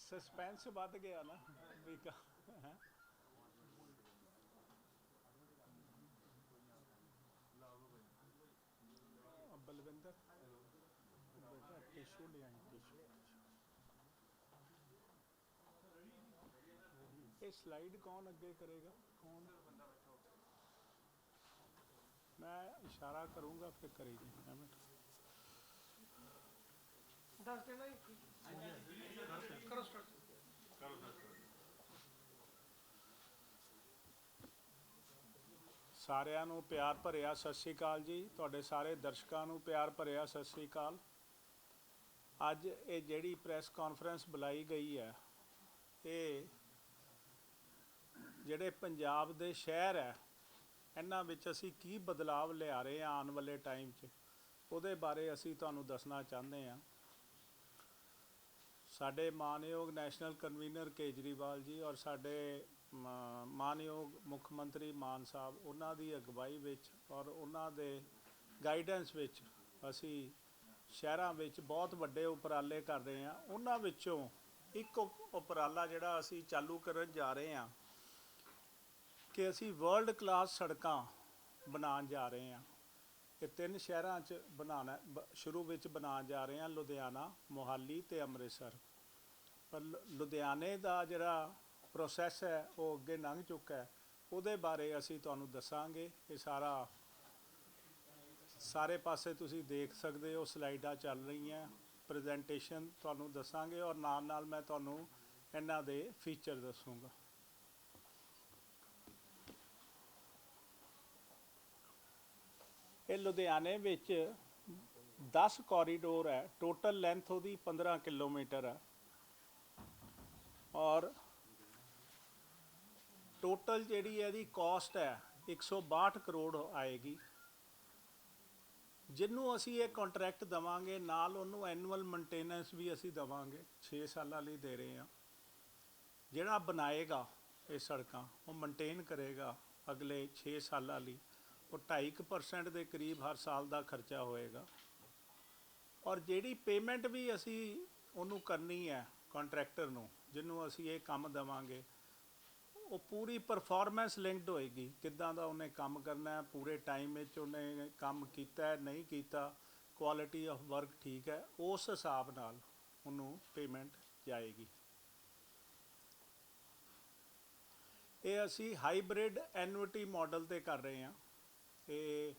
Suspense ਵੱਧ ਗਿਆ ਨਾ ਵੀ ਕਾ ਹੈਂ? ਅ, ਬਲਵਿੰਦਰ ਬੇਟਾ ਟਿਸ਼ੂ ਲੈ ਆਈ ਟਿਸ਼ੂ ਇਹ ਸਲਾਈਡ ਕੌਣ ਅੱਗੇ ਕਰੇਗਾ ਕੌਣ ਮੈਂ ਇਸ਼ਾਰਾ ਕਰੂੰਗਾ ਫਿਰ ਕਰੇਗੀ ਐਵੇਂ ਕਰੋ ਸਾਰਿਆਂ ਨੂੰ ਪਿਆਰ ਭਰਿਆ ਸਤਿ ਸ਼੍ਰੀ ਅਕਾਲ ਜੀ। ਤੁਹਾਡੇ ਸਾਰੇ ਦਰਸ਼ਕਾਂ ਨੂੰ ਪਿਆਰ ਭਰਿਆ ਸਤਿ ਸ਼੍ਰੀ ਅਕਾਲ। ਅੱਜ ਇਹ ਜਿਹੜੀ ਪ੍ਰੈਸ ਕਾਨਫਰੰਸ ਬੁਲਾਈ ਗਈ ਹੈ, ਇਹ ਜਿਹੜੇ ਪੰਜਾਬ ਦੇ ਸ਼ਹਿਰ ਹੈ, ਇਹਨਾਂ ਵਿੱਚ ਅਸੀਂ ਕੀ ਬਦਲਾਵ ਲਿਆ ਰਹੇ ਹਾਂ ਆਉਣ ਵਾਲੇ ਟਾਈਮ 'ਚ, ਉਹਦੇ ਬਾਰੇ ਅਸੀਂ ਤੁਹਾਨੂੰ ਦੱਸਣਾ ਚਾਹੁੰਦੇ ਹਾਂ। ਸਾਡੇ ਮਾਨਯੋਗ ਨੈਸ਼ਨਲ ਕਨਵੀਨਰ ਕੇਜਰੀਵਾਲ ਜੀ ਔਰ ਸਾਡੇ ਮਾਨਯੋਗ ਮੁੱਖ ਮੰਤਰੀ ਮਾਨ ਸਾਹਿਬ, ਉਹਨਾਂ ਦੀ ਅਗਵਾਈ ਵਿੱਚ ਔਰ ਉਹਨਾਂ ਦੇ ਗਾਈਡੈਂਸ ਵਿੱਚ ਅਸੀਂ ਸ਼ਹਿਰਾਂ ਵਿੱਚ ਬਹੁਤ ਵੱਡੇ ਉਪਰਾਲੇ ਕਰ ਰਹੇ ਹਾਂ। ਉਹਨਾਂ ਵਿੱਚੋਂ ਇੱਕ ਉਪ- ਉਪਰਾਲਾ ਜਿਹੜਾ ਅਸੀਂ ਚਾਲੂ ਕਰਨ ਜਾ ਰਹੇ ਹਾਂ ਕਿ ਅਸੀਂ ਵਰਲਡ ਕਲਾਸ ਸੜਕਾਂ ਬਣਾਉਣ ਜਾ ਰਹੇ ਹਾਂ। ਇਹ ਤਿੰਨ ਸ਼ਹਿਰਾਂ 'ਚ ਬਣਾਉਣਾ, ਬ- ਸ਼ੁਰੂ ਵਿੱਚ ਬਣਾਉਣ ਜਾ ਰਹੇ ਹਾਂ, ਲੁਧਿਆਣਾ, ਮੋਹਾਲੀ ਤੇ ਅੰਮ੍ਰਿਤਸਰ। ਪਰ ਲੁ- ਲੁਧਿਆਣੇ ਦਾ ਜਿਹੜਾ ਪ੍ਰੋਸੈਸ ਹੈ, ਉਹ ਅੱਗੇ ਲੰਘ ਚੁੱਕਾ ਹੈ। ਉਹਦੇ ਬਾਰੇ ਅਸੀਂ ਤੁਹਾਨੂੰ ਦੱਸਾਂਗੇ। ਇਹ ਸਾਰਾ, ਸਾਰੇ ਪਾਸੇ ਤੁਸੀਂ ਦੇਖ ਸਕਦੇ ਹੋ, ਸਲਾਈਡਾਂ ਚੱਲ ਰਹੀਆਂ ਪ੍ਰੈਜੈਂਟੇਸ਼ਨ ਤੁਹਾਨੂੰ ਦੱਸਾਂਗੇ ਔਰ ਨਾਲ ਨਾਲ ਮੈਂ ਤੁਹਾਨੂੰ ਇਹਨਾਂ ਦੇ ਫੀਚਰ ਦੱਸੂੰਗਾ। ਇਹ ਲੁਧਿਆਣੇ ਵਿੱਚ 10 ਕੋਰੀਡੋਰ ਹੈ। ਟੋਟਲ ਲੈਂਥ ਉਹਦੀ 15 ਕਿਲੋਮੀਟਰ ਹੈ। ਔਰ ਟੋਟਲ ਜਿਹੜੀ ਇਹਦੀ ਕਾਸਟ ਹੈ 162 ਕਰੋੜ ਆਏਗੀ। ਜਿਹਨੂੰ ਅਸੀਂ ਇਹ ਕੰਟਰੈਕਟ ਦਵਾਂਗੇ, ਨਾਲ ਉਹਨੂੰ ਐਨੂਅਲ ਮੇਨਟੇਨੈਂਸ ਵੀ ਅਸੀਂ ਦਵਾਂਗੇ 6 ਸਾਲਾਂ ਲਈ ਦੇ ਰਹੇ ਹਾਂ। ਜਿਹੜਾ ਬਣਾਏਗਾ ਇਹ ਸੜਕਾਂ, ਉਹ ਮੇਨਟੇਨ ਕਰੇਗਾ ਅਗਲੇ 6 ਸਾਲਾਂ ਲਈ। ਉਹ 2.5% ਦੇ ਕਰੀਬ ਹਰ ਸਾਲ ਦਾ ਖਰਚਾ ਹੋਏਗਾ। ਔਰ ਜਿਹੜੀ ਪੇਮੈਂਟ ਵੀ ਅਸੀਂ ਉਹਨੂੰ ਕਰਨੀ ਹੈ ਕੰਟਰੈਕਟਰ ਨੂੰ, ਜਿਹਨੂੰ ਅਸੀਂ ਇਹ ਕੰਮ ਦਵਾਂਗੇ, ਉਹ ਪੂਰੀ ਪਰਫਾਰਮੈਂਸ ਲਿੰਕਡ ਹੋਏਗੀ। ਕਿੱਦਾਂ ਦਾ ਉਹਨੇ ਕੰਮ ਕਰਨਾ ਹੈ, ਪੂਰੇ ਟਾਈਮ ਵਿੱਚ ਉਹਨੇ ਕੰਮ ਕੀਤਾ ਹੈ, ਨਹੀਂ ਕੀਤਾ ਕੁਆਲਿਟੀ ਆਫ ਵਰਕ ਠੀਕ ਹੈ, ਉਸ ਹਿਸਾਬ ਨਾਲ ਉਹਨੂੰ ਪੇਮੈਂਟ ਜਾਏਗੀ। ਇਹ ਅਸੀਂ ਹਾਈਬ੍ਰਿਡ ਐਨੂਇਟੀ ਮਾਡਲ ਤੇ ਕਰ ਰਹੇ ਹਾਂ। ਇਹ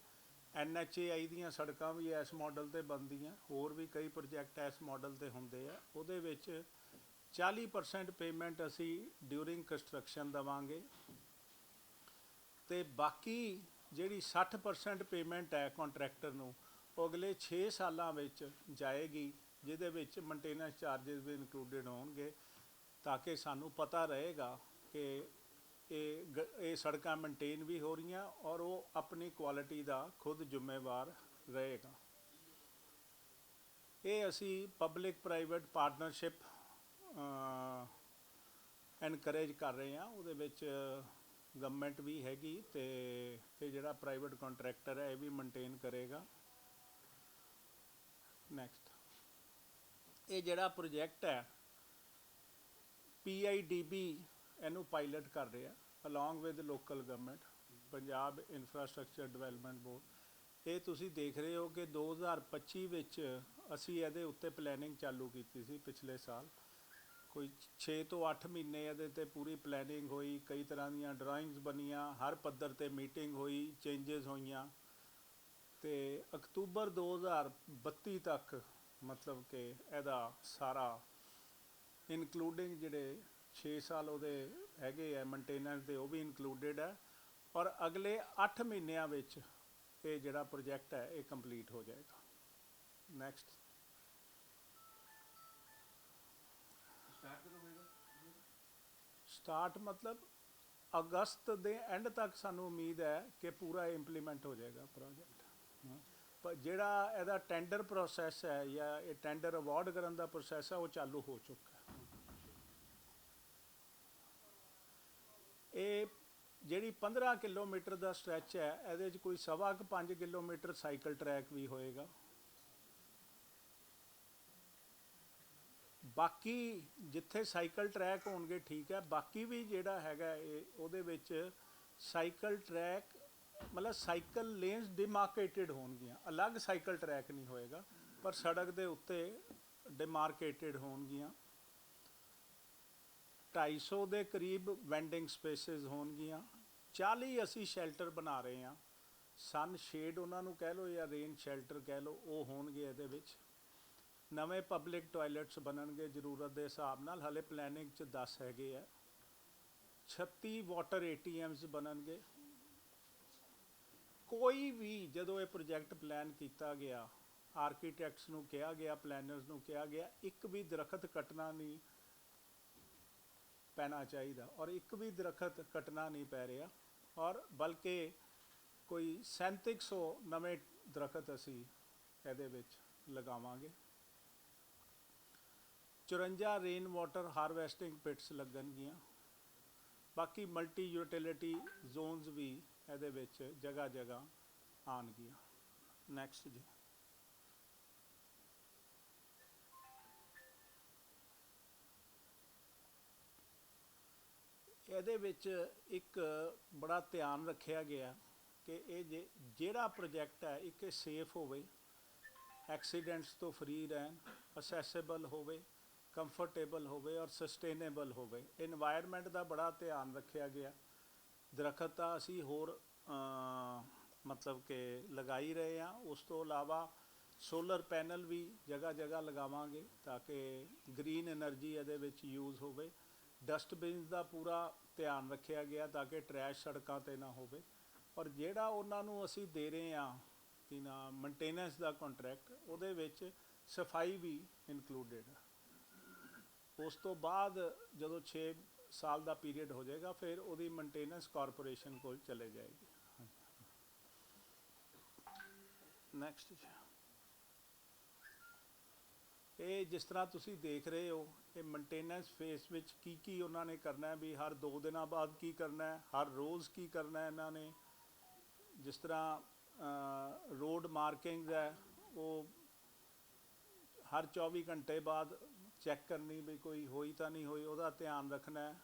ਐਨਐਚਏਆਈ ਦੀਆਂ ਸੜਕਾਂ ਵੀ ਇਸ ਮਾਡਲ ਤੇ ਬਣਦੀਆਂ, ਹੋਰ ਵੀ ਕਈ ਪ੍ਰੋਜੈਕਟ ਇਸ ਮਾਡਲ ਤੇ ਹੁੰਦੇ ਆ। ਉਹਦੇ ਵਿੱਚ 40% ਪੇਮੈਂਟ ਅਸੀਂ ਡਿਊਰਿੰਗ ਕੰਸਟਰਕਸ਼ਨ ਦਵਾਂਗੇ ਤੇ ਬਾਕੀ ਜਿਹੜੀ 60% ਪੇਮੈਂਟ ਹੈ ਕੰਟਰੈਕਟਰ ਨੂੰ, ਉਹ ਅਗਲੇ 6 ਸਾਲਾਂ ਵਿੱਚ ਜਾਏਗੀ, ਜਿਹਦੇ ਵਿੱਚ ਮੇਨਟੇਨੈਂਸ ਚਾਰजेस ਵੀ ਇਨਕਲੂਡਡ ਹੋਣਗੇ, ਤਾਂ ਕਿ ਸਾਨੂੰ ਪਤਾ ਰਹੇਗਾ ਕਿ ਇਹ ਗ- ਇਹ ਸੜਕਾਂ ਮੇਨਟੇਨ ਵੀ ਹੋ ਰਹੀਆਂ ਔਰ ਉਹ ਆਪਣੀ ਕੁਆਲਿਟੀ ਦਾ ਖੁਦ ਜ਼ਿੰਮੇਵਾਰ ਰਹੇਗਾ। ਇਹ ਅਸੀਂ ਪਬਲਿਕ ਪ੍ਰਾਈਵੇਟ ਪਾਰਟਨਰਸ਼ਿਪ ਐਨਕਰੇਜ ਕਰ ਰਹੇ ਹਾਂ। ਉਹਦੇ ਵਿੱਚ ਗਵਰਨਮੈਂਟ ਵੀ ਹੈਗੀ ਤੇ ਇਹ ਜਿਹੜਾ ਪ੍ਰਾਈਵੇਟ ਕੰਟਰੈਕਟਰ ਹੈ, ਇਹ ਵੀ ਮੇਨਟੇਨ ਕਰੇਗਾ। ਨੈਕਸਟ ਇਹ ਜਿਹੜਾ ਪ੍ਰੋਜੈਕਟ ਹੈ PIDB ਇਹਨੂੰ ਪਾਇਲਟ ਕਰ ਰਿਹਾ along with local government Punjab infrastructure development board ਇਹ ਤੁਸੀਂ ਦੇਖ ਰਹੇ ਹੋ ਕਿ 2025 ਵਿੱਚ ਅਸੀਂ ਇਹਦੇ ਉੱਤੇ ਪਲੈਨਿੰਗ ਚਾਲੂ ਕੀਤੀ ਸੀ ਪਿਛਲੇ ਸਾਲ। ਕੋਈ 6 ਤੋਂ 8 ਮਹੀਨੇ ਇਹਦੇ ਤੇ ਪੂਰੀ ਪਲੈਨਿੰਗ ਹੋਈ, ਕਈ ਤਰ੍ਹਾਂ ਦੀਆਂ ਡਰਾਇੰਗਸ ਬਣੀਆਂ, ਹਰ ਪੱਧਰ ਤੇ ਮੀਟਿੰਗ ਹੋਈ ਚੇਂਜਸ ਹੋਈਆਂ। ਤੇ ਅਕਤੂਬਰ 2032 ਤੱਕ ਮਤਲਬ ਕਿ ਇਹਦਾ ਸਾਰਾ ਇਨਕਲੂਡਿੰਗ ਜਿਹੜੇ 6 ਸਾਲ ਉਹਦੇ ਹੈਗੇ ਆ ਮੇਨਟੇਨੈਂਸ ਦੇ ਉਹ ਵੀ ਇਨਕਲੂਡਡ ਹੈ ਔਰ ਅਗਲੇ 8 ਮਹੀਨਿਆਂ ਵਿੱਚ ਇਹ ਜਿਹੜਾ ਪ੍ਰੋਜੈਕਟ ਹੈ ਇਹ ਕੰਪਲੀਟ ਹੋ ਜਾਏਗਾ। ਨੈਕਸਟ ਸਟਾਰਟ ਮਤਲਬ ਅਗਸਤ ਦੇ ਐਂਡ ਤੱਕ ਸਾਨੂੰ ਉਮੀਦ ਹੈ ਕਿ ਪੂਰਾ ਇੰਪਲੀਮੈਂਟ ਹੋ ਜਾਏਗਾ ਪ੍ਰੋਜੈਕਟ ਪਰ ਜਿਹੜਾ ਇਹਦਾ ਟੈਂਡਰ ਪ੍ਰੋਸੈਸ ਹੈ ਜਾਂ ਇਹ ਟੈਂਡਰ ਅਵਾਰਡ ਕਰਨ ਦਾ ਪ੍ਰੋਸੈਸ ਹੈ ਉਹ ਚਾਲੂ ਹੋ ਚੁੱਕਾ ਹੈ ਇਹ ਜਿਹੜੀ 15 ਕਿਲੋਮੀਟਰ ਦਾ ਸਟ੍ਰੈਚ ਹੈ, ਇਹਦੇ 'ਚ ਕੋਈ ਸਵਾ ਕੁ 5 ਕਿਲੋਮੀਟਰ ਸਾਈਕਲ ਟਰੈਕ ਵੀ ਹੋਏਗਾ। ਬਾਕੀ ਜਿੱਥੇ ਸਾਈਕਲ ਟਰੈਕ ਹੋਣਗੇ, ਠੀਕ ਹੈ, ਬਾਕੀ ਵੀ ਜਿਹੜਾ ਹੈਗਾ ਇਹ ਉਹਦੇ ਵਿੱਚ ਸਾਈਕਲ ਟਰੈਕ ਮਤਲਬ ਸਾਈਕਲ ਲੇਨਸ ਡਿਮਾਰਕੇਟਡ ਹੋਣਗੀਆਂ। ਅਲੱਗ ਸਾਈਕਲ ਟਰੈਕ ਨਹੀਂ ਹੋਏਗਾ, ਪਰ ਸੜਕ ਦੇ ਉੱਤੇ ਡਿਮਾਰਕੇਟਡ ਹੋਣਗੀਆਂ। 250 ਦੇ ਕਰੀਬ ਵੈਂਡਿੰਗ ਸਪੇਸਿਸ ਹੋਣਗੀਆਂ। 40 ਅਸੀਂ ਸ਼ੈਲਟਰ ਬਣਾ ਰਹੇ ਹਾਂ। ਸਨ ਸ਼ੇਡ ਉਹਨਾਂ ਨੂੰ ਕਹਿ ਲਓ ਜਾਂ ਰੇਨ ਸ਼ੈਲਟਰ ਕਹਿ ਲਓ, ਉਹ ਹੋਣਗੇ ਇਹਦੇ ਵਿੱਚ। ਨਵੇਂ ਪਬਲਿਕ ਟਾਇਲਟਸ ਬਣਨਗੇ, ਜ਼ਰੂਰਤ ਦੇ ਹਿਸਾਬ ਨਾਲ। ਹਲੇ ਪਲੈਨਿੰਗ ਚ 10 ਹੈਗੇ ਆ। 36 ਵਾਟਰ ਏਟੀਐਮਸ ਬਣਨਗੇ। ਕੋਈ ਵੀ ਜਦੋਂ ਇਹ ਪ੍ਰੋਜੈਕਟ ਪਲਾਨ ਕੀਤਾ ਗਿਆ ਆਰਕੀਟੈਕਟਸ ਨੂੰ ਕਿਹਾ ਗਿਆ ਪਲੈਨਰਸ ਨੂੰ ਕਿਹਾ ਗਿਆ, ਇੱਕ ਵੀ ਦਰਖਤ ਕੱਟਣਾ ਨਹੀਂ ਪੈਣਾ ਚਾਹੀਦਾ। ਔਰ ਇੱਕ ਵੀ ਦਰਖਤ ਕੱਟਣਾ ਨਹੀਂ ਪੈ ਰਿਹਾ। ਔਰ ਬਲਕਿ ਕੋਈ 3700 ਨਵੇਂ ਦਰਖਤ ਅਸੀਂ ਇਹਦੇ ਵਿੱਚ ਲਗਾਵਾਂਗੇ। 54 ਰੇਨ ਵਾਟਰ ਹਾਰਵੈਸਟਿੰਗ ਪਿਟਸ ਲੱਗਣਗੀਆਂ। ਬਾਕੀ ਮਲਟੀ ਯੂਟਿਲਿਟੀ ਜ਼ੋਨਸ ਵੀ ਇਹਦੇ ਵਿੱਚ ਜਗ੍ਹਾ ਜਗ੍ਹਾ ਆਣਗੀਆਂ ਨੈਕਸਟ ਜੀ। ਇਹਦੇ ਵਿੱਚ ਇੱਕ ਬੜਾ ਧਿਆਨ ਰੱਖਿਆ ਗਿਆ ਕਿ ਇਹ ਜਿਹੜਾ ਪ੍ਰੋਜੈਕਟ ਹੈ, ਇੱਕ ਇਹ ਸੇਫ ਹੋਵੇ ਐਕਸੀਡੈਂਟਸ ਤੋਂ ਫਰੀ ਰਹਿਣ ਅਸੈਸੇਬਲ ਹੋਵੇ ਕੰਫਰਟੇਬਲ ਹੋਵੇ ਔਰ ਸਸਟੇਨੇਬਲ ਹੋਵੇ। এনवायरमेंट ਦਾ ਬੜਾ ਧਿਆਨ ਰੱਖਿਆ ਗਿਆ। ਦਰਖਤ ਤਾਂ ਅਸੀਂ ਹੋਰ ਮਤਲਬ ਕਿ ਲਗਾਈ ਰਹੇ ਆ ਉਸ ਤੋਂ ਇਲਾਵਾ ਸੋਲਰ ਪੈਨਲ ਵੀ ਜਗ੍ਹਾ ਜਗ੍ਹਾ ਲਗਾਵਾਂਗੇ ਤਾਂ ਕਿ ਗ੍ਰੀਨ એનર્ਜੀ ਇਹਦੇ ਵਿੱਚ ਯੂਜ਼ ਹੋਵੇ। ਡਸਟਬਿਨਸ ਦਾ ਪੂਰਾ ਧਿਆਨ ਰੱਖਿਆ ਗਿਆ ਤਾਂ ਕਿ ਟਰੈਸ਼ ਸੜਕਾਂ ਤੇ ਨਾ ਹੋਵੇ। ਔਰ ਜਿਹੜਾ ਉਹਨਾਂ ਨੂੰ ਅਸੀਂ ਦੇ ਰਹੇ ਹਾਂ, ਕਿ ਨਾ ਮੇਨਟੇਨੈਂਸ ਦਾ ਕੰਟਰੈਕਟ ਉਹਦੇ ਵਿੱਚ ਸਫ਼ਾਈ ਵੀ ਇਨਕਲੂਡਡ ਉਸ ਤੋਂ ਬਾਅਦ ਜਦੋਂ 6 ਸਾਲ ਦਾ ਪੀਰੀਅਡ ਹੋ ਜਾਏਗਾ, ਫਿਰ ਉਹਦੀ ਮੇਨਟੇਨੈਂਸ ਕਾਰਪੋਰੇਸ਼ਨ ਕੋਲ ਚਲੇ ਜਾਏਗੀ। ਨੈਕਸਟ ਇਹ ਜਿਸ ਤਰ੍ਹਾਂ ਤੁਸੀਂ ਦੇਖ ਰਹੇ ਹੋ, ਇਹ ਮੇਨਟੇਨੈਂਸ ਫੇਸ ਵਿੱਚ ਕੀ ਕੀ ਉਹਨਾਂ ਨੇ ਕਰਨਾ ਹੈ, ਵੀ ਹਰ 2 ਦਿਨਾਂ ਬਾਅਦ ਕੀ ਕਰਨਾ ਹੈ, ਹਰ ਰੋਜ਼ ਕੀ ਕਰਨਾ ਹੈ ਇਹਨਾਂ ਨੇ। ਜਿਸ ਤਰ੍ਹਾਂ ਰੋਡ ਮਾਰਕਿੰਗਸ ਹੈ, ਉਹ ਹਰ 24 ਘੰਟੇ ਬਾਅਦ ਚੈੱਕ ਕਰਨੀ ਵੀ ਕੋਈ ਹੋਈ ਤਾਂ ਨਹੀਂ ਹੋਈ, ਉਹਦਾ ਧਿਆਨ ਰੱਖਣਾ ਹੈ।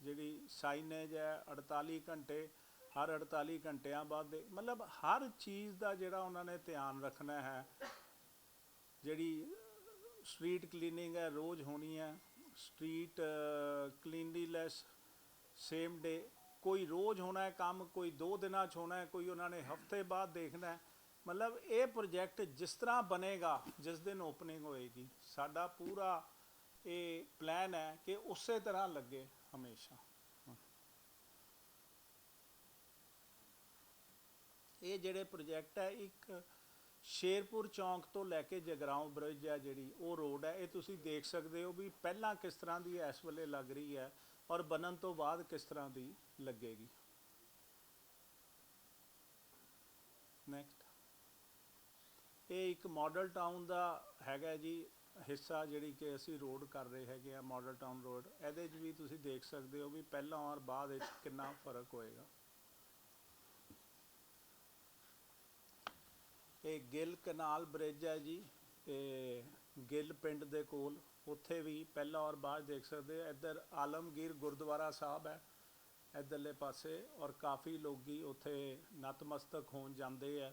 ਜਿਹੜੀ ਸਾਈਨੇਜ ਹੈ 48 ਘੰਟੇ, ਹਰ 48 ਘੰਟਿਆਂ ਬਾਅਦ ਦੇ, ਮਤਲਬ ਹਰ ਚੀਜ਼ ਦਾ ਜਿਹੜਾ ਉਹਨਾਂ ਨੇ ਧਿਆਨ ਰੱਖਣਾ ਹੈ, ਜਿਹੜੀ ਸਟਰੀਟ ਕਲੀਨਿੰਗ ਹੈ, ਰੋਜ਼ ਹੋਣੀ ਹੈ। ਸਟਰੀਟ ਕਲੀਨਲੀਨੈਸ ਸੇਮ ਡੇ ਕੋਈ ਰੋਜ਼ ਹੋਣਾ ਹੈ ਕੰਮ, ਕੋਈ 2 ਦਿਨਾਂ 'ਚ ਹੋਣਾ ਹੈ, ਕੋਈ ਉਹਨਾਂ ਨੇ ਹਫ਼ਤੇ ਬਾਅਦ ਦੇਖਣਾ ਹੈ। ਮਤਲਬ ਇਹ ਪ੍ਰੋਜੈਕਟ ਜਿਸ ਤਰ੍ਹਾਂ ਬਣੇਗਾ, ਜਿਸ ਦਿਨ ਓਪਨਿੰਗ ਹੋਏਗੀ, ਸਾਡਾ ਪੂਰਾ ਇਹ ਪਲਾਨ ਹੈ ਕਿ ਉਸੇ ਤਰ੍ਹਾਂ ਲੱਗੇ ਹਮੇਸ਼ਾ। ਇਹ ਜਿਹੜੇ ਪ੍ਰੋਜੈਕਟ ਹੈ, ਇੱਕ ਸ਼ੇਰਪੁਰ ਚੌਂਕ ਤੋਂ ਲੈ ਕੇ ਜਗਰਾਉਂ ਬ੍ਰਿਜ ਹੈ ਜਿਹੜੀ, ਉਹ ਰੋਡ ਹੈ। ਇਹ ਤੁਸੀਂ ਦੇਖ ਸਕਦੇ ਹੋ ਵੀ ਪਹਿਲਾਂ ਕਿਸ ਤਰ੍ਹਾਂ ਦੀ ਇਸ ਵੇਲੇ ਲੱਗ ਰਹੀ ਹੈ ਔਰ ਬਣਨ ਤੋਂ ਬਾਅਦ ਕਿਸ ਤਰ੍ਹਾਂ ਦੀ ਲੱਗੇਗੀ। ਨੈਕਸਟ ਇਹ ਇੱਕ ਮਾਡਲ ਟਾਊਨ ਦਾ ਹੈਗਾ ਜੀ, ਹਿੱਸਾ ਜਿਹੜੀ ਕਿ ਅਸੀਂ ਰੋਡ ਕਰ ਰਹੇ ਹੈਗੇ ਆ ਮਾਡਲ ਟਾਊਨ ਰੋਡ ਇਹਦੇ 'ਚ ਵੀ ਤੁਸੀਂ ਦੇਖ ਸਕਦੇ ਹੋ ਵੀ ਪਹਿਲਾਂ ਔਰ ਬਾਅਦ ਵਿੱਚ ਕਿੰਨਾ ਫ਼ਰਕ ਹੋਏਗਾ। ਇਹ ਗਿੱਲ ਕਨਾਲ ਬ੍ਰਿਜ ਹੈ ਜੀ ਇਹ ਗਿੱਲ ਪਿੰਡ ਦੇ ਕੋਲ। ਉੱਥੇ ਵੀ ਪਹਿਲਾਂ ਔਰ ਬਾਅਦ ਦੇਖ ਸਕਦੇ ਹੋ ਇੱਧਰ ਆਲਮਗੀਰ ਗੁਰਦੁਆਰਾ ਸਾਹਿਬ ਹੈ, ਇੱਧਰਲੇ ਪਾਸੇ। ਔਰ ਕਾਫੀ ਲੋਕੀ ਉੱਥੇ ਨਤਮਸਤਕ ਹੋਣ ਜਾਂਦੇ ਆ,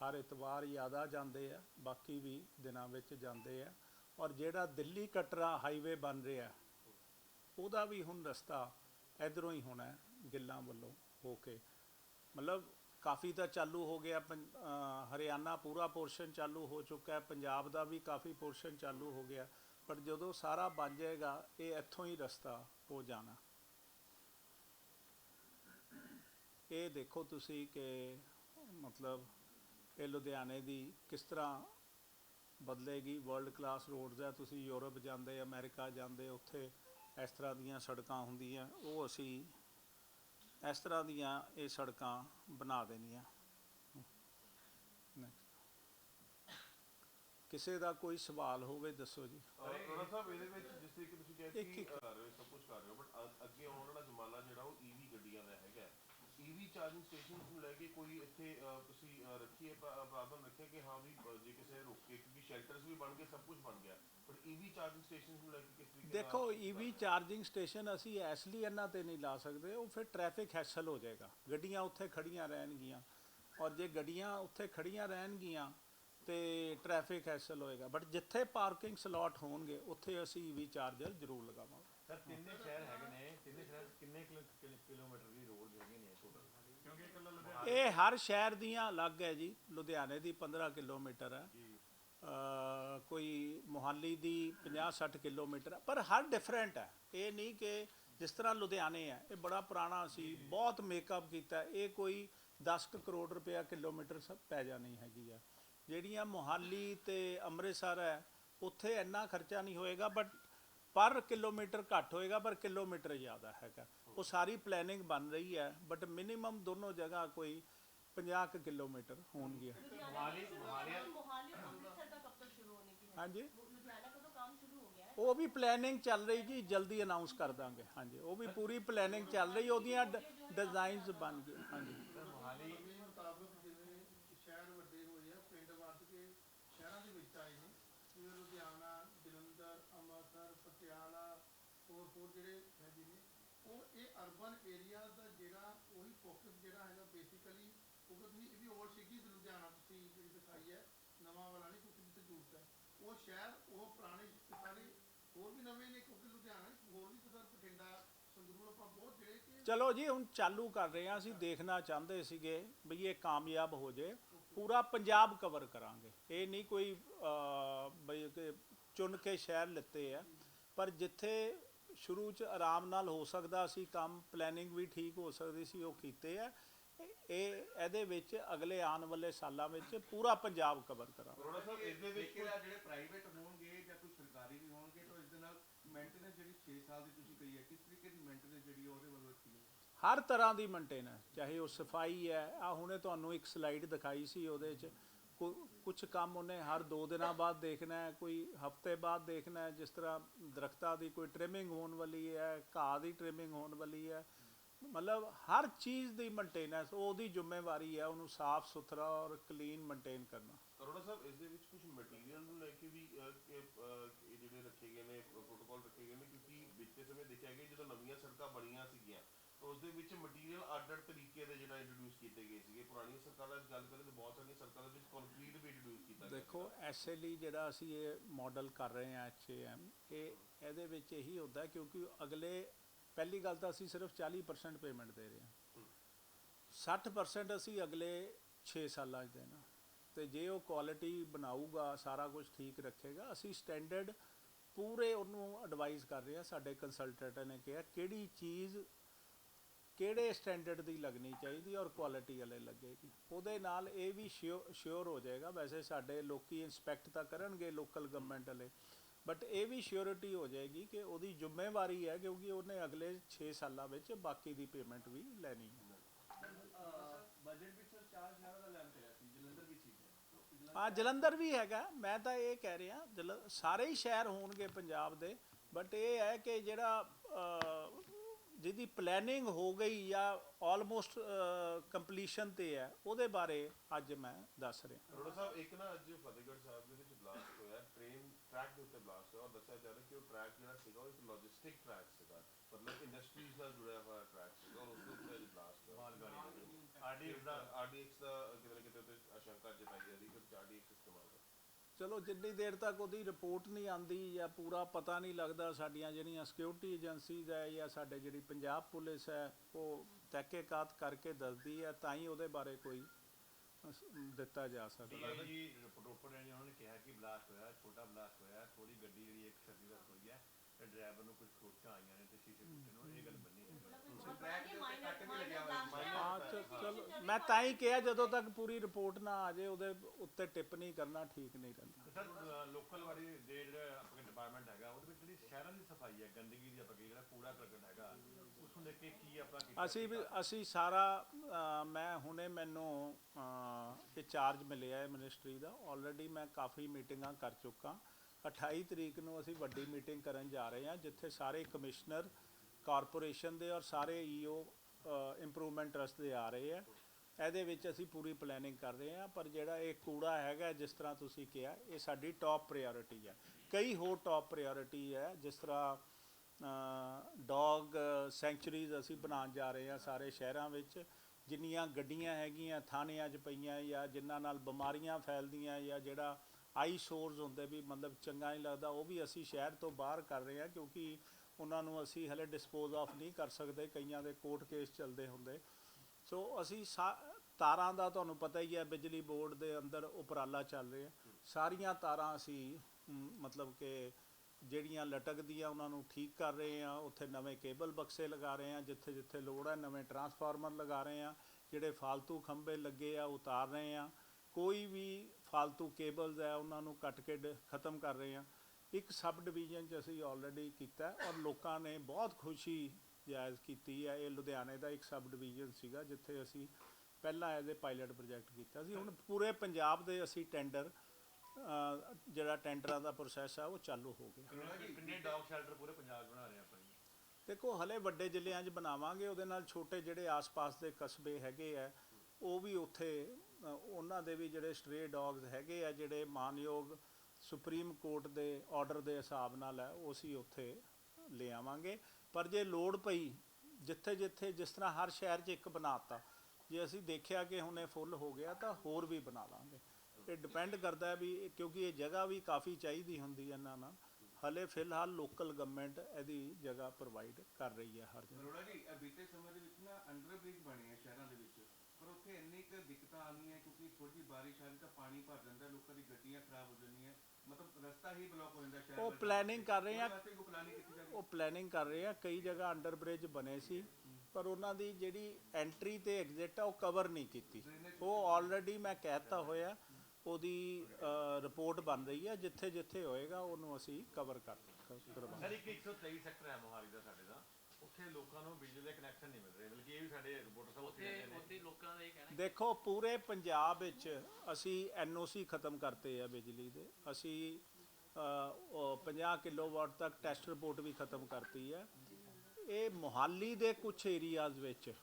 ਹਰ ਇਤਵਾਰ ਜ਼ਿਆਦਾ ਜਾਂਦੇ ਆ, ਬਾਕੀ ਵੀ ਦਿਨਾਂ ਵਿੱਚ ਜਾਂਦੇ ਆ। ਔਰ ਜਿਹੜਾ ਦਿੱਲੀ ਕਟਰਾ ਹਾਈਵੇ ਬਣ ਰਿਹਾ, ਉਹਦਾ ਵੀ ਹੁਣ ਰਸਤਾ ਇਧਰੋਂ ਹੀ ਹੋਣਾ ਗਿੱਲਾਂ ਵੱਲੋਂ ਹੋ ਕੇ। ਮਤਲਬ ਕਾਫੀ ਤਾਂ ਚਾਲੂ ਹੋ ਗਿਆ, ਪੰ- ਹਰਿਆਣਾ ਪੂਰਾ ਪੋਰਸ਼ਨ ਚਾਲੂ ਹੋ ਚੁੱਕਾ ਹੈ, ਪੰਜਾਬ ਦਾ ਵੀ ਕਾਫੀ ਪੋਰਸ਼ਨ ਚਾਲੂ ਹੋ ਗਿਆ, ਪਰ ਜਦੋਂ ਸਾਰਾ ਬਣ ਜਾਏਗਾ, ਇਹ ਇੱਥੋਂ ਹੀ ਰਸਤਾ ਹੋ ਜਾਣਾ। ਇਹ ਦੇਖੋ ਤੁਸੀਂ ਕਿ ਮਤਲਬ ਇਹ ਲੁਧਿਆਣੇ ਦੀ ਕਿਸ ਤਰ੍ਹਾਂ ਬਦਲੇਗੀ ਵਰਲਡ ਕਲਾਸ ਰੋਡਸ ਹੈ, ਤੁਸੀਂ ਯੂਰਪ ਜਾਂਦੇ, ਅਮਰੀਕਾ ਜਾਂਦੇ, ਉੱਥੇ ਇਸ ਤਰ੍ਹਾਂ ਦੀਆਂ ਸੜਕਾਂ ਹੁੰਦੀਆਂ, ਉਹ ਅਸੀਂ ਇਸ ਤਰ੍ਹਾਂ ਦੀਆਂ ਇਹ ਸੜਕਾਂ ਬਣਾ ਦੇਣੀਆਂ. ਕਿਸੇ ਦਾ ਕੋਈ ਸਵਾਲ ਹੋਵੇ ਦੱਸੋ ਜੀ ਰੋਣਾ ਸਾਹਿਬ ਇਹਦੇ ਵਿੱਚ ਜਿਸ ਤਰੀਕੇ ਤੁਸੀਂ ਕਿਹਾ ਇੱਕ- ਕਿ ਕਰ ਰਹੇ ਹੋ ਸਭ ਕੁਝ ਕਰ ਰਹੇ ਹੋ ਬਟ ਅੱਗੇ ਆਉਣ ਵਾਲਾ ਜ਼ਮਾਨਾ ਜਿਹੜਾ ਉਹ ਈਵੀ ਗੱਡੀਆਂ ਦਾ ਹੈਗਾ। ਈਵੀ ਚਾਰਜਿੰਗ ਸਟੇਸ਼ਨ ਨੂੰ ਲੈ ਕੇ ਕੋਈ ਇੱਥੇ ਤੁਸੀਂ ਅਹ, ਰੱਖੀ ਹੈ ਪ੍ਰਾ- ਪ੍ਰਾਵਧਾਨ ਰੱਖਿਆ ਕਿ ਹਾਂ ਵੀ ਜੇ ਕਿਸੇ ਰੋਕੇ ਕਿਉਂਕਿ ਸ਼ੈਲਟਰਸ ਵੀ ਬਣ ਗਏ ਸਭ ਕੁਝ ਬਣ ਗਿਆ ਬਟ ਈਵੀ ਚਾਰਜਿੰਗ ਸਟੇਸ਼ਨ ਨੂੰ ਲੈ ਕੇ ਕਿਸ ਤਰੀਕੇ ਨਾਲ ਦੇਖੋ ਈਵੀ ਚਾਰਜਿੰਗ ਸਟੇਸ਼ਨ ਅਸੀਂ ਇਸ ਲਈ ਇਹਨਾਂ ਤੇ ਨਹੀਂ ਲਾ ਸਕਦੇ ਉਹ ਫਿਰ ਟ੍ਰੈਫਿਕ ਹੈਸਲ ਹੋ ਜਾਏਗਾ। ਗੱਡੀਆਂ ਉੱਥੇ ਖੜੀਆਂ ਰਹਿਣਗੀਆਂ। ਔਰ ਜੇ ਗੱਡੀਆਂ ਉੱਥੇ ਖੜੀਆਂ ਰਹਿਣਗੀਆਂ ਤੇ ਟ੍ਰੈਫਿਕ ਹੈਸਲ ਹੋਏਗਾ। ਬਟ ਜਿੱਥੇ ਪਾਰਕਿੰਗ ਸਲੋਟ ਹੋਣਗੇ ਉੱਥੇ ਅਸੀਂ ਈਵੀ ਚਾਰਜਰ ਜ਼ਰੂਰ ਲਗਾਵਾਂਗੇ। ਸਰ ਤਿੰਨੇ ਸ਼ਹਿਰ ਹੈਗੇ ਨੇ। ਤਿੰਨੇ ਸ਼ਹਿਰ ਕਿੰਨੇ ਕਿਲੋ- ਕਿਲੋ- ਕਿਲੋਮੀਟਰ ਦੀ ਰੋਡ ਹੈਗੇ ਨੇ ਟੋਟਲ ਕਿਉਂਕਿ ਇਕੱਲਾ ਲੁਧਿਆਣਾ ਇਹ ਹਰ ਸ਼ਹਿਰ ਦੀਆਂ ਅਲੱਗ ਹੈ ਜੀ। ਲੁਧਿਆਣੇ ਦੀ 15 ਕਿਲੋਮੀਟਰ ਹੈ। ਕੋਈ ਮੋਹਾਲੀ ਦੀ 50-60 ਕਿਲੋਮੀਟਰ ਪਰ ਹਰ ਡਿਫਰੈਂਟ ਹੈ। ਇਹ ਨਹੀਂ ਕਿ ਜਿਸ ਤਰ੍ਹਾਂ ਲੁਧਿਆਣੇ ਹੈ, ਇਹ ਬੜਾ ਪੁਰਾਣਾ ਸੀ, ਬਹੁਤ ਮੇਕਅਪ ਕੀਤਾ ਇਹ ਕੋਈ 10 ਕੁ ਕਰੋੜ ਰੁਪਇਆ ਕਿਲੋਮੀਟਰ ਸਭ ਪੈ ਜਾਣੀ ਹੈਗੀ ਆ। ਜਿਹੜੀਆਂ ਮੋਹਾਲੀ ਤੇ ਅੰਮ੍ਰਿਤਸਰ ਹੈ, ਉੱਥੇ ਇੰਨਾ ਖਰਚਾ ਨਹੀਂ ਹੋਏਗਾ ਬਟ ਪਰ ਕਿਲੋਮੀਟਰ ਘੱਟ ਹੋਏਗਾ, ਪਰ ਕਿਲੋਮੀਟਰ ਜ਼ਿਆਦਾ ਹੈਗਾ। ਉਹ ਸਾਰੀ ਪਲੈਨਿੰਗ ਬਣ ਰਹੀ ਹੈ ਬਟ ਮਿਨੀਮਮ ਦੋਨੋਂ ਜਗ੍ਹਾ ਕੋਈ 50 ਕੁ ਕਿਲੋਮੀਟਰ ਹੋਣਗੇ ਮੋਹਾਲੀ ਮੋਹਾਲੀ ਹਾਂਜੀ। ਉਹ ਵੀ ਪਲੈਨਿੰਗ ਚੱਲ ਰਹੀ ਜੀ, ਜਲਦੀ ਅਨਾਉਂਸ ਕਰ ਦਾਂਗੇ। ਹਾਂਜੀ, ਉਹ ਵੀ ਪੂਰੀ ਪਲੈਨਿੰਗ ਚੱਲ ਰਹੀ, ਉਹਦੀਆਂ ਡਿਜ਼ਾਈਨਸ ਬਣ ਗਏ ਹਾਂਜੀ। ਉਹ ਜਿਹੜਾ ਹੈਗਾ ਬੇਸਿਕਲੀ ਉਹ ਵੀ ਇਹ ਵੀ ਓਲਡ ਲੁਧਿਆਣਾ ਤੁਸੀਂ ਜਿਹੜੀ ਦਿਖਾਈ ਹੈ ਉਹ ਸ਼ਹਿਰ, ਉਹ ਪੁਰਾਣੇ ਸਾਰੇ ਹੋਰ ਵੀ ਨਵੇਂ ਨੇ ਕਿਉਂਕਿ ਲੁਧਿਆਣਾ ਹੋਰ ਵੀ ਸਰ ਬਠਿੰਡਾ, ਸੰਗਰੂਰ ਆਪਾਂ ਬਹੁਤ ਜਿਹੜੇ ਕਿ ਚਲੋ ਜੀ, ਹੁਣ ਚਾਲੂ ਕਰ ਰਹੇ ਹਾਂ। ਅਸੀਂ ਦੇਖਣਾ ਚਾਹੁੰਦੇ ਸੀਗੇ ਵੀ ਇਹ ਕਾਮਯਾਬ ਹੋ ਜੇ। ਪੂਰਾ ਪੰਜਾਬ ਕਵਰ ਕਰਾਂਗੇ। ਇਹ ਨਹੀਂ ਕੋਈ ਬਈ ਚੁਣ ਕੇ ਸ਼ਹਿਰ ਲਿੱਤੇ ਆ। ਪਰ ਜਿੱਥੇ ਸ਼ੁਰੂ ਚ ਆਰਾਮ ਨਾਲ ਹੋ ਸਕਦਾ ਸੀ, ਕੰਮ ਪਲੈਨਿੰਗ ਵੀ ਠੀਕ ਹੋ ਸਕਦੀ ਸੀ, ਉਹ ਕੀਤੇ ਆ। ਇਹ- ਇਹ ਇਹਦੇ ਵਿੱਚ ਅਗਲੇ ਆਉਣ ਵਾਲੇ ਸਾਲਾਂ ਵਿੱਚ ਪੂਰਾ ਪੰਜਾਬ ਕਵਰ ਕਰਾਂਗੇ। ਅਰੋੜਾ ਸਾਹਿਬ ਇਸ ਦੇ ਵਿੱਚ ਆ ਜਿਹੜੇ ਪ੍ਰਾਈਵੇਟ ਹੋਣਗੇ ਜਾਂ ਕੋਈ ਸਰਕਾਰੀ ਵੀ ਹੋਣਗੇ ਤਾਂ ਇਸ ਦੇ ਨਾਲ ਮੇਨਟੇਨੈਂਸ ਜਿਹੜੀ 6 ਸਾਲ ਦੀ ਤੁਸੀਂ ਕਹੀ ਹੈ ਕਿਸ ਤਰੀਕੇ ਦੀ ਮੇਨਟੇਨੈਂਸ ਜਿਹੜੀ ਹੈ ਉਹਦੇ ਵੱਲੋਂ ਕੀ ਹੈ? ਹਰ ਤਰ੍ਹਾਂ ਦੀ ਮੇਨਟੇਨੈਂਸ ਚਾਹੇ ਉਹ ਸਫ਼ਾਈ ਹੈ ਆ ਹੁਣੇ ਤੁਹਾਨੂੰ ਇੱਕ ਸਲਾਈਡ ਦਿਖਾਈ ਸੀ ਉਹਦੇ 'ਚ। ਕੁਝ ਕੰਮ ਉਹਨੇ ਹਰ 2 ਦਿਨਾਂ ਬਾਅਦ ਦੇਖਣਾ ਹੈ ਕੋਈ ਹਫ਼ਤੇ ਬਾਅਦ ਦੇਖਣਾ ਹੈ ਜਿਸ ਤਰ੍ਹਾਂ ਦਰਖਤਾਂ ਦੀ ਕੋਈ ਟ੍ਰਿਮਿੰਗ ਹੋਣ ਵਾਲੀ ਹੈ ਘਾਹ ਦੀ ਟ੍ਰਿਮਿੰਗ ਹੋਣ ਵਾਲੀ ਹੈ ਮਤਲਬ ਹਰ ਚੀਜ਼ ਦੀ ਮੇਨਟੇਨੈਂਸ ਉਹਦੀ ਜ਼ਿੰਮੇਵਾਰੀ ਹੈ ਉਹਨੂੰ ਸਾਫ਼ ਸੁਥਰਾ ਔਰ ਕਲੀਨ ਮੇਨਟੇਨ ਕਰਨਾ। ਅਰੋੜਾ ਸਾਹਿਬ ਇਸ ਦੇ ਵਿੱਚ ਕੁਝ ਮਟੀਰੀਅਲ ਨੂੰ ਲੈ ਕੇ ਵੀ ਅਹ, ਕਿ, ਅਹ, ਇਹ ਜਿਹੜੇ ਰੱਖੇ ਗਏ ਨੇ ਪ੍ਰੋਟੋਕਾਲ ਰੱਖੇ ਗਏ ਨੇ ਕਿਉਂਕਿ ਬੀਤੇ ਸਮੇਂ ਦੇਖਿਆ ਗਿਆ ਜਦੋਂ ਨਵੀਆਂ ਸੜਕਾਂ ਬਣੀਆਂ ਸੀਗੀਆਂ ਤਾਂ ਉਸ ਦੇ ਵਿੱਚ ਮਟੀਰੀਅਲ ਅੱਡ-ਅੱਡ ਤਰੀਕੇ ਦੇ ਜਿਹੜਾ ਇੰਟਰੋਡਿਊਸ ਕੀਤੇ ਗਏ ਸੀਗੇ। ਪੁਰਾਣੀਆਂ ਸਰਕਾਰਾਂ ਦੀ ਗੱਲ ਕਰੀਏ ਤਾਂ ਬਹੁਤ ਸਾਰੀਆਂ ਸਰਕਾਰਾਂ ਦੇ ਵਿੱਚ ਕੰਕਰੀਟ ਵੀ ਇੰਟਰੋਡਿਊਸ ਕੀਤਾ ਗਿਆ ਦੇਖੋ ਐਸੇ ਲਈ ਜਿਹੜਾ ਅਸੀਂ ਇਹ ਮਾਡਲ ਕਰ ਰਹੇ ਹਾਂ ਐਚਏਐਮ ਇਹ ਇਹਦੇ ਵਿੱਚ ਇਹੀ ਹੁੰਦਾ ਹੈ ਕਿਉਂਕਿ ਅਗਲੇ ਪਹਿਲੀ ਗੱਲ ਤਾਂ ਅਸੀਂ ਸਿਰਫ 40% ਪੇਮੈਂਟ ਦੇ ਰਹੇ ਹਾਂ। 60% ਅਸੀਂ ਅਗਲੇ 6 ਸਾਲਾਂ 'ਚ ਦੇਣਾ। ਤੇ ਜੇ ਉਹ ਕੁਆਲਿਟੀ ਬਣਾਊਗਾ, ਸਾਰਾ ਕੁਝ ਠੀਕ ਰੱਖੇਗਾ, ਅਸੀਂ ਸਟੈਂਡਰਡ ਪੂਰੇ ਉਹਨੂੰ ਐਡਵਾਈਸ ਕਰ ਰਹੇ ਹਾਂ। ਸਾਡੇ ਕੰਸਲਟੈਂਟ ਨੇ ਕਿਹਾ, ਕਿਹੜੀ ਚੀਜ਼, ਕਿਹੜੇ ਸਟੈਂਡਰਡ ਦੀ ਲੱਗਣੀ ਚਾਹੀਦੀ ਔਰ ਕੁਆਲਿਟੀ ਵਾਲੇ ਲੱਗੇਗੀ। ਉਹਦੇ ਨਾਲ ਇਹ ਵੀ ਸ਼ੋਰ ਹੋ ਜਾਏਗਾ। ਵੈਸੇ ਸਾਡੇ ਲੋਕੀ ਇਨਸਪੈਕਟ ਤਾਂ ਕਰਨਗੇ ਲੋਕਲ ਗਵਰਨਮੈਂਟ ਵਾਲੇ। ਬਟ ਇਹ ਵੀ ਸ਼ਿਓਰਿਟੀ ਹੋ ਜਾਏਗੀ ਕਿ ਉਹਦੀ ਜ਼ਿੰਮੇਵਾਰੀ ਹੈ ਕਿਉਂਕਿ ਉਹਨੇ ਅਗਲੇ 6 ਸਾਲਾਂ ਵਿੱਚ ਬਾਕੀ ਦੀ ਪੇਮੈਂਟ ਵੀ ਲੈਣੀ ਹੈ। ਬਜਟ ਵਿੱਚ ਸਰ ਚਾਰ ਸ਼ਹਿਰਾਂ ਦਾ ਐਲਾਨ ਕਰਿਆ ਸੀ ਜਲੰਧਰ ਵੀ ਸੀ ਹਾਂ, ਜਲੰਧਰ ਵੀ ਹੈਗਾ। ਮੈਂ ਤਾਂ ਇਹ ਕਹਿ ਰਿਹਾ, ਜਲ, ਸਾਰੇ ਹੀ ਸ਼ਹਿਰ ਹੋਣਗੇ ਪੰਜਾਬ ਦੇ ਬਟ ਇਹ ਹੈ ਕਿ ਜਿਹੜਾ ਜਿਹਦੀ ਪਲੈਨਿੰਗ ਹੋ ਗਈ ਜਾਂ ਆਲਮੋਸਟ ਕੰਪਲੀਸ਼ਨ ਤੇ ਹੈ, ਉਹਦੇ ਬਾਰੇ ਅੱਜ ਮੈਂ ਦੱਸ ਰਿਹਾ। ਅਰੋੜਾ ਸਾਹਿਬ, ਇੱਕ ਨਾ ਅੱਜ ਫਤਿਹਗੜ੍ਹ ਸਾਹਿਬ ਦੇ ਵਿੱਚ ਟਰੈਕ ਦੇ ਉੱਤੇ ਬਲਾਸਟ ਹੋਇਆ ਔਰ ਦੱਸਿਆ ਜਾ ਰਿਹਾ ਕਿ ਉਹ ਟਰੈਕ ਜਿਹੜਾ ਸੀਗਾ ਉਹ ਇੱਕ ਲੌਜਿਸਟਿਕ ਟਰੈਕ ਸੀਗਾ ਮਤਲਬ ਇੰਡਸਟਰੀਜ਼ ਨਾਲ ਜੁੜਿਆ ਹੋਇਆ ਟਰੈਕ ਸੀਗਾ ਔਰ ਉਸ ਦੇ ਉੱਤੇ ਬਲਾਸਟ ਹੋਇਆ ਆਰਡੀਐਕਸ ਦਾ ਆਰਡੀਐਕਸ ਦਾ ਕਿਤੇ ਨਾ ਕਿਤੇ ਉੱਤੇ ਆਸ਼ੰਕਾ ਜਤਾਈ ਜਾ ਰਹੀ ਕਿ ਆਰਡੀਐਕਸ ਇਸਤੇਮਾਲ ਕਰ ਚਲੋ ਜਿੰਨੀ ਦੇਰ ਤੱਕ ਉਹਦੀ ਰਿਪੋਰਟ ਨਹੀਂ ਆਂਦੀ ਜਾਂ ਪੂਰਾ ਪਤਾ ਨਹੀਂ ਲੱਗਦਾ ਸਾਡੀਆਂ ਜਿਹੜੀਆਂ ਸਿਕਿਉਰਿਟੀ ਏਜੰਸੀਜ਼ ਹੈ ਜਾਂ ਸਾਡੇ ਜਿਹੜੀ ਪੰਜਾਬ ਪੁਲਿਸ ਹੈ ਉਹ ਤਹਿਕੀਕਾਤ ਕਰਕੇ ਦੱਸਦੀ ਹੈ ਤਾਂ ਹੀ ਉਹਦੇ ਬਾਰੇ ਕੋਈ ਦਿੱਤਾ ਜਾ ਸਕਦਾ ਜੀ ਰੋਪੜ ਨੇ ਉਹਨਾਂ ਨੇ ਕਿਹਾ ਕਿ ਬਲਾਸਟ ਹੋਇਆ ਛੋਟਾ ਬਲਾਸਟ ਹੋਇਆ ਥੋੜੀ ਗੱਡੀ ਜਿਹੜੀ ਇੱਕ ਸਰਵਿਸ ਹੋਈ ਹੈ ਤੇ ਡਰਾਈਵਰ ਨੂੰ ਕੁਝ ਖੋਚਾਂ ਆਈਆਂ ਨੇ ਤੇ ਸ਼ੀਸ਼ੇ ਟੁੱਟੇ ਨੇ ਇਹ ਗੱਲ ਬੰਨੀ ਹੈ। ਦੇ ਹਾਂ ਮੈਂ ਤਾਂ ਹੀ ਕਿਹਾ ਜਦੋਂ ਤੱਕ ਪੂਰੀ ਰਿਪੋਰਟ ਨਾ ਆ ਜਾਏ ਉਹਦੇ ਉੱਤੇ ਟਿੱਪਣੀ ਕਰਨਾ ਠੀਕ ਨਹੀਂ ਰਹਿੰਦਾ ਸਰ ਲੋਕਲ ਵਾਲੀ ਦੇ ਜਿਹੜਾ ਆਪਣੇ ਡਿਪਾਰਟਮੈਂਟ ਹੈਗਾ ਉਹਦੇ ਵਿੱਚ ਜਿਹੜੀ ਸ਼ਹਿਰਾਂ ਦੀ ਸਫ਼ਾਈ ਹੈ ਗੰਦਗੀ ਦੀ ਆਪਾਂ ਜਿਹੜਾ ਕੂੜਾ ਕਰਕਟ ਹੈਗਾ ਲੈ ਕੇ ਕੀ ਆਪਣਾ ਕੀਤਾ ਅਸੀਂ ਵੀ ਅਸੀਂ ਸਾਰਾ ਅ, ਮੈਂ ਹੁਣੇ ਮੈਨੂੰ ਅ, ਇਹ ਚਾਰਜ ਮਿਲਿਆ ਹੈ ਮਿਨਿਸਟਰੀ ਦਾ। ਆਲਰੇਡੀ ਮੈਂ ਕਾਫੀ ਮੀਟਿੰਗਾਂ ਕਰ ਚੁੱਕਾ। 28 ਤਰੀਕ ਨੂੰ ਅਸੀਂ ਵੱਡੀ ਮੀਟਿੰਗ ਕਰਨ ਜਾ ਰਹੇ ਹਾਂ ਜਿੱਥੇ ਸਾਰੇ ਕਮਿਸ਼ਨਰ ਕਾਰਪੋਰੇਸ਼ਨ ਦੇ ਔਰ ਸਾਰੇ ਈਓ ਇੰਪਰੂਵਮੈਂਟ ਟਰਸਟ ਦੇ ਆ ਰਹੇ ਆ ਇਹਦੇ ਵਿੱਚ ਅਸੀਂ ਪੂਰੀ ਪਲੈਨਿੰਗ ਕਰ ਰਹੇ ਹਾਂ ਪਰ ਜਿਹੜਾ ਇਹ ਕੂੜਾ ਹੈਗਾ ਜਿਸ ਤਰ੍ਹਾਂ ਤੁਸੀਂ ਕਿਹਾ ਇਹ ਸਾਡੀ ਟਾਪ ਪ੍ਰਾਇੋਰਟੀ ਹੈ। ਕਈ ਹੋਰ ਟਾਪ ਪ੍ਰਾਇੋਰਟੀ ਹੈ ਜਿਸ ਤਰ੍ਹਾਂ ਡੌਗ ਸੈਂਚਰੀਜ਼ ਅਸੀਂ ਬਣਾਉਣ ਜਾ ਰਹੇ ਹਾਂ ਸਾਰੇ ਸ਼ਹਿਰਾਂ ਵਿੱਚ। ਜਿੰਨੀਆਂ ਗੱਡੀਆਂ ਹੈਗੀਆਂ, ਥਾਣਿਆਂ 'ਚ ਪਈਆਂ ਜਾਂ ਜਿਨ੍ਹਾਂ ਨਾਲ ਬਿਮਾਰੀਆਂ ਫੈਲਦੀਆਂ ਜਾਂ ਜਿਹੜਾ ਆਈ ਸੋਰਸ ਹੁੰਦੇ ਵੀ ਮਤਲਬ ਚੰਗਾ ਨਹੀਂ ਲੱਗਦਾ, ਉਹ ਵੀ ਅਸੀਂ ਸ਼ਹਿਰ ਤੋਂ ਬਾਹਰ ਕਰ ਰਹੇ ਹਾਂ ਕਿਉਂਕਿ ਉਹਨਾਂ ਨੂੰ ਅਸੀਂ ਹਲੇ ਡਿਸਪੋਜ਼ ਆਫ ਨਹੀਂ ਕਰ ਸਕਦੇ, ਕਈਆਂ ਦੇ ਕੋਰਟ ਕੇਸ ਚੱਲਦੇ ਹੁੰਦੇ। ਸੋ ਅਸੀਂ ਸਾ- ਤਾਰਾਂ ਦਾ ਤੁਹਾਨੂੰ ਪਤਾ ਹੀ ਹੈ, ਬਿਜਲੀ ਬੋਰਡ ਦੇ ਅੰਦਰ ਉਪਰਾਲਾ ਚੱਲ ਰਿਹਾ। ਸਾਰੀਆਂ ਤਾਰਾਂ ਅਸੀਂ ਮਤਲਬ ਕਿ ਜਿਹੜੀਆਂ ਲਟਕਦੀਆਂ ਉਹਨਾਂ ਨੂੰ ਠੀਕ ਕਰ ਰਹੇ ਆ ਉੱਥੇ ਨਵੇਂ ਕੇਬਲ ਬਕਸੇ ਲਗਾ ਰਹੇ ਆ ਜਿੱਥੇ ਜਿੱਥੇ ਲੋੜ ਹੈ ਨਵੇਂ ਟਰਾਂਸਫਾਰਮਰ ਲਗਾ ਰਹੇ ਆ ਜਿਹੜੇ ਫਾਲਤੂ ਖੰਭੇ ਲੱਗੇ ਆ, ਉਤਾਰ ਰਹੇ ਆ ਕੋਈ ਵੀ ਫਾਲਤੂ ਕੇਬਲਸ ਹੈ, ਉਹਨਾਂ ਨੂੰ ਕੱਟ ਕੇ ਖਤਮ ਕਰ ਰਹੇ ਆ ਇੱਕ ਸਬ ਡਿਵੀਜ਼ਨ ਚ ਅਸੀਂ ਆਲਰੇਡੀ ਕੀਤਾ ਔਰ ਲੋਕਾਂ ਨੇ ਬਹੁਤ ਖੁਸ਼ੀ ਜਾਇਜ਼ ਕੀਤੀ ਹੈ। ਇਹ ਲੁਧਿਆਣੇ ਦਾ ਇੱਕ ਸਬ ਡਿਵੀਜ਼ਨ ਸੀਗਾ, ਜਿੱਥੇ ਅਸੀਂ ਪਹਿਲਾਂ ਐਜ਼ ਅ ਪਾਇਲਟ ਪ੍ਰੋਜੈਕਟ ਕੀਤਾ ਸੀ। ਹੁਣ ਪੂਰੇ ਪੰਜਾਬ ਦੇ ਅਸੀਂ ਟੈਂਡਰ ਜਿਹੜਾ ਟੈਂਡਰਾਂ ਦਾ ਪ੍ਰੋਸੈਸ ਹੈ ਉਹ ਚਾਲੂ ਹੋ ਗਿਆ। ਕਿੰਨੇ- ਕਿੰਨੇ ਡੌਗ ਸ਼ੈਲਟਰ ਪੂਰੇ ਪੰਜਾਬ 'ਚ ਬਣਾ ਰਹੇ ਆਪਾਂ ਜੀ? ਦੇਖੋ ਹਲੇ ਵੱਡੇ ਜ਼ਿਲ੍ਹਿਆਂ 'ਚ ਬਣਾਵਾਂਗੇ ਉਹਦੇ ਨਾਲ ਛੋਟੇ ਜਿਹੜੇ ਆਸ-ਪਾਸ ਦੇ ਕਸਬੇ ਹੈਗੇ ਆ ਉਹ ਵੀ ਉੱਥੇ ਉਹਨਾਂ ਦੇ ਵੀ ਜਿਹੜੇ ਸਟ੍ਰੇ ਡੌਗਸ ਹੈਗੇ ਆ ਜਿਹੜੇ ਮਾਨਯੋਗ ਸੁਪਰੀਮ ਕੋਰਟ ਦੇ ਆਰਡਰ ਦੇ ਹਿਸਾਬ ਨਾਲ ਹੈ ਉਹ ਅਸੀਂ ਉੱਥੇ ਲੈ ਆਵਾਂਗੇ। ਪਰ ਜੇ ਲੋੜ ਪਈ ਜਿੱਥੇ ਜਿੱਥੇ ਜਿਸ ਤਰ੍ਹਾਂ ਹਰ ਸ਼ਹਿਰ 'ਚ ਇੱਕ ਬਣਾਤਾ ਜੇ ਅਸੀਂ ਦੇਖਿਆ ਕਿ ਹੁਣ ਇਹ ਫੁੱਲ ਹੋ ਗਿਆ ਤਾਂ ਹੋਰ ਵੀ ਬਣਾ ਲਾਂਗੇ। ਇਹ ਡਿਪੈਂਡ ਕਰਦਾ ਵੀ ਕਿਉਂਕਿ ਇਹ ਜਗ੍ਹਾ ਵੀ ਕਾਫੀ ਚਾਹੀਦੀ ਹੁੰਦੀ ਹੈ ਇਹਨਾਂ ਨਾਲ। ਹਲੇ ਫਿਲਹਾਲ ਲੋਕਲ ਗਵਰਨਮੈਂਟ ਇਹਦੀ ਜਗ੍ਹਾ ਪ੍ਰੋਵਾਈਡ ਕਰ ਰਹੀ ਹੈ ਹਰ ਜਗ੍ਹਾ। ਅਰੋੜਾ ਜੀ ਬੀਤੇ ਸਮੇਂ ਦੇ ਵਿੱਚ ਨਾ ਅੰਡਰ ਬ੍ਰਿਜ ਬਣੇ ਆ ਸ਼ਹਿਰਾਂ ਦੇ ਵਿੱਚ। ਪਰ ਉੱਥੇ ਇੰਨੀ ਕੁ ਦਿੱਕਤਾਂ ਆਉਂਦੀਆਂ ਕਿਉਂਕਿ ਥੋੜੀ ਬਾਰਿਸ਼ ਆਉਂਦੀ ਤਾਂ ਪਾਣੀ ਭਰ ਜਾਂਦਾ ਲੋਕਾਂ ਦੀ ਗੱਡੀਆਂ ਖਰਾਬ ਹੋ ਜਾਂਦੀਆਂ। ਮਤਲਬ ਰਸਤਾ ਹੀ ਬਲੌਕ ਹੋ ਜਾਂਦਾ ਸ਼ਹਿਰ ਉਹ planning ਕਰ ਰਹੇ ਆ। ਪਲਾਨਿੰਗ ਉਹ ਪਲੈਨਿੰਗ ਕਰ ਰਹੇ ਆ। ਕਈ ਜਗ੍ਹਾ ਅੰਡਰ ਬ੍ਰਿਜ ਬਣੇ ਸੀ ਪਰ ਉਹਨਾਂ ਦੀ ਜਿਹੜੀ ਐਂਟਰੀ ਤੇ ਐਗਜ਼ਿਟ ਆ ਉਹ ਕਵਰ ਨਹੀਂ ਕੀਤੀ। ਉਹ ਆਲਰੇਡੀ ਮੈਂ ਕਹਿਤਾ ਹੋਇਆ ਉਹਦੀ ਰਿਪੋਰਟ ਬਣ ਰਹੀ ਹੈ ਜਿੱਥੇ ਜਿੱਥੇ ਹੋਏਗਾ ਉਹਨੂੰ ਅਸੀਂ ਕਵਰ ਕਰ ਕਰ- ਕਰਵਾਵਾਂਗੇ। ਸਰ ਇੱਕ 123 ਸੈਕਟਰ ਹੈ ਮੋਹਾਲੀ ਦਾ ਸਾਡੇ ਦਾ। ਉੱਥੇ ਲੋਕਾਂ ਨੂੰ ਬਿਜਲੀ ਦੇ ਕਨੈਕਸ਼ਨ ਨਹੀਂ ਮਿਲ ਰਹੇ ਬਲਕਿ ਇਹ ਵੀ ਸਾਡੇ ਰਿਪੋਰਟਰ ਸਾਹਿਬ ਉੱਥੇ ਉੱਥੇ ਕਹਿੰਦੇ ਨੇ। ਉੱਥੇ ਲੋਕਾਂ ਦਾ ਇਹ ਕਹਿਣਾ ਦੇਖੋ ਪੂਰੇ ਪੰਜਾਬ ਵਿੱਚ ਅਸੀਂ ਐਨਓਸੀ ਖਤਮ ਕਰਤੇ ਆ ਬਿਜਲੀ ਦੇ। ਅਸੀਂ ਅ, ਉਹ 50 ਕਿਲੋਵਾਟ ਤੱਕ ਟੈਸਟ ਰਿਪੋਰਟ ਵੀ ਖਤਮ ਕਰਤੀ ਹੈ। ਇਹ ਮੁਹਾਲੀ ਦੇ ਕੁਝ ਏਰੀਆਜ਼ ਵਿੱਚ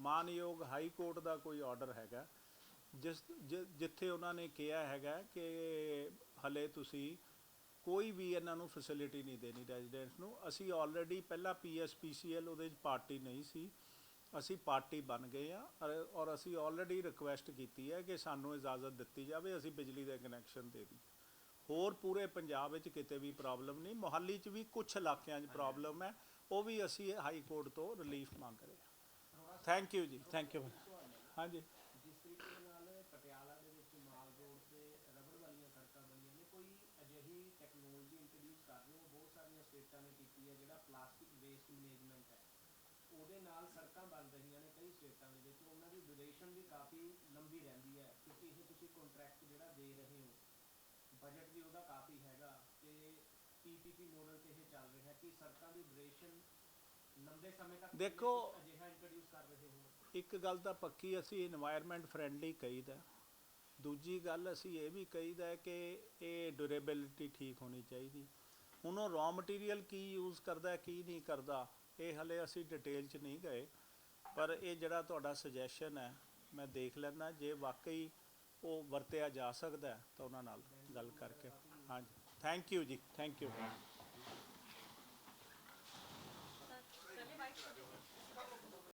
ਮਾਨਯੋਗ ਹਾਈ ਕੋਰਟ ਦਾ ਕੋਈ ਆਰਡਰ ਹੈਗਾ। ਜਿਸ ਜਿੱਥੇ ਉਹਨਾਂ ਨੇ ਕਿਹਾ ਹੈਗਾ ਕਿ ਹਲੇ ਤੁਸੀਂ ਕੋਈ ਵੀ ਇਹਨਾਂ ਨੂੰ ਫੈਸਿਲਿਟੀ ਨਹੀਂ ਦੇਣੀ ਰੈਜ਼ੀਡੈਂਟਸ ਨੂੰ। ਅਸੀਂ ਆਲਰੇਡੀ ਪਹਿਲਾਂ ਪੀਐਸਪੀਸੀਐਲ ਉਹਦੇ ਵਿੱਚ ਪਾਰਟੀ ਨਹੀਂ ਸੀ। ਅਸੀਂ ਪਾਰਟੀ ਬਣ ਗਏ ਆ ਔਰ- ਅਸੀਂ ਆਲਰੇਡੀ ਰਿਕੁਐਸਟ ਕੀਤੀ ਹੈ ਕਿ ਸਾਨੂੰ ਇਜਾਜ਼ਤ ਦਿੱਤੀ ਜਾਵੇ, ਅਸੀਂ ਬਿਜਲੀ ਦੇ ਕਨੈਕਸ਼ਨ ਦੇ ਦੀ ਹੋਰ ਪੂਰੇ ਪੰਜਾਬ ਵਿੱਚ ਕਿਤੇ ਵੀ ਪ੍ਰੋਬਲਮ ਨਹੀਂ। ਮੁਹਾਲੀ 'ਚ ਵੀ ਕੁਝ ਇਲਾਕਿਆਂ 'ਚ ਪ੍ਰੋਬਲਮ ਹੈ। ਉਹ ਵੀ ਅਸੀਂ ਹਾਈ ਕੋਰਟ ਤੋਂ ਰਿਲੀਫ ਮੰਗ ਰਹੇ ਹਾਂ। Thank you ji thank you ਹਾਂਜੀ ਜਿਸ ਤਰੀਕੇ ਦੇ ਨਾਲ ਪਟਿਆਲਾ ਦੇ ਵਿੱਚ ਮਾਲ ਰੋਡ ਤੇ ਰਬੜ ਵਾਲੀਆਂ ਸੜਕਾਂ ਬਣੀਆਂ ਨੇ ਕੋਈ ਅਜਿਹੀ ਟੈਕਨੋਲੋਜੀ ਇੰਟਰੋਡਿਊਸ ਕਰ ਰਹੇ ਹੋ ਬਹੁਤ ਸਾਰੀਆਂ ਸਟੇਟਾਂ ਨੇ ਕੀਤੀ ਹੈ ਜਿਹੜਾ ਪਲਾਸਟਿਕ ਵੇਸਟ ਮੈਨੇਜਮੈਂਟ ਹੈ ਉਹਦੇ ਨਾਲ ਸੜਕਾਂ ਬਣ ਰਹੀਆਂ ਨੇ ਕਈ ਸਟੇਟਾਂ ਦੇ ਵਿੱਚ ਉਹਨਾਂ ਦੀ ਡਿਊਰੇਸ਼ਨ ਵੀ ਕਾਫੀ ਲੰਬੀ ਰਹਿੰਦੀ ਹੈ ਕਿਉਂਕਿ ਇਹ ਤੁਸੀਂ ਕੰਟਰੈਕਟ ਜਿਹੜਾ ਦੇ ਰਹੇ ਹੋ ਬਜਟ ਵੀ ਉਹਦਾ ਕਾਫੀ ਹੈਗਾ ਤੇ ਪੀਪੀਪੀ ਮਾਡਲ ਤੇ ਇਹ ਚੱਲ ਰਿਹਾ ਕਿ ਸੜਕਾਂ ਦੀ ਡਿਊਰੇਸ਼ਨ ਲੰਬੇ ਸਮੇਂ ਤੱਕ ਦੇਖੋ ਅਜਿਹਾ ਇੰਟਰੋਡਿਊਸ ਕਰ ਰਹੇ ਹੋ। ਇੱਕ ਗੱਲ ਤਾਂ ਪੱਕੀ ਅਸੀਂ এনवायरमेंट ਫਰੈਂਡਲੀ ਕਹੀਦਾ ਦੂਜੀ ਗੱਲ ਅਸੀਂ ਇਹ ਵੀ ਕਹੀਦਾ ਕਿ ਇਹ ਡਿਊਰੇਬਿਲਿਟੀ ਠੀਕ ਹੋਣੀ ਚਾਹੀਦੀ। ਹੁਣ ਉਹ ਰॉ ਮਟੀਰੀਅਲ ਕੀ ਯੂਜ਼ ਕਰਦਾ ਕੀ ਨਹੀਂ ਕਰਦਾ ਇਹ ਹਲੇ ਅਸੀਂ ਡਿਟੇਲ 'ਚ ਨਹੀਂ ਗਏ ਪਰ ਇਹ ਜਿਹੜਾ ਤੁਹਾਡਾ ਸੁਜੈਸ਼ਨ ਹੈ ਮੈਂ ਦੇਖ ਲੈਂਦਾ, ਜੇ ਵਾਕਈ ਉਹ ਵਰਤਿਆ ਜਾ ਸਕਦਾ ਤਾਂ ਉਹਨਾਂ ਨਾਲ ਗੱਲ ਕਰਕੇ। ਹਾਂਜੀ। Thank you ji thank you